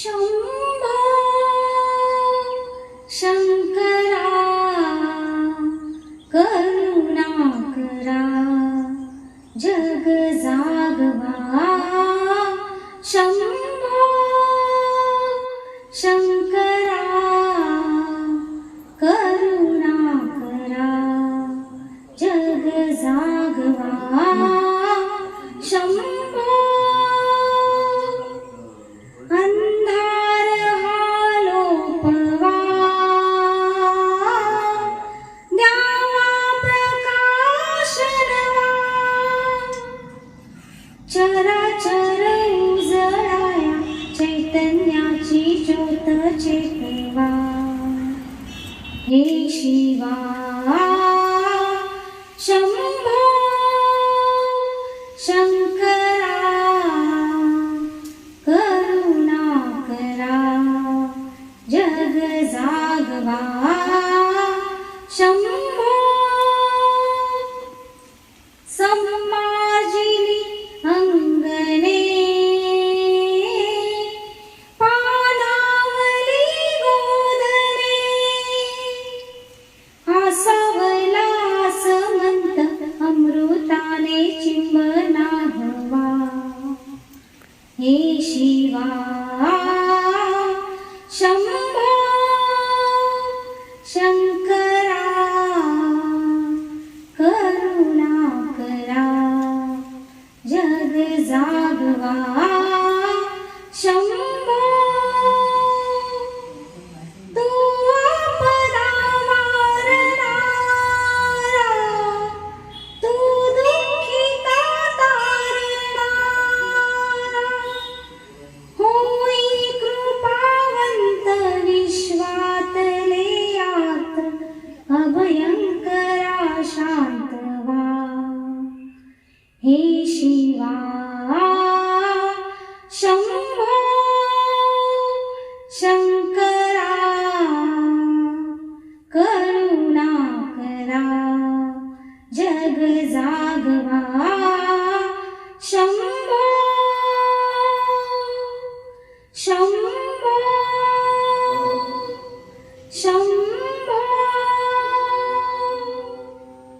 शमा शङ्करा करुणाकरा जगजागवा जग शङ् चराचर उजळाया चैतन्याची ज्योत चेतवा. हे शिवा शंभो शंकरा करुणा करा जग जागवा. शंभो सम्मा हे शिवा शंभो शंकरा करुणा करा जग जागवा शंभो हे शिवा शम्भो शङ्करा करुणाकरा जगजागवा शम्भो शम्भो शं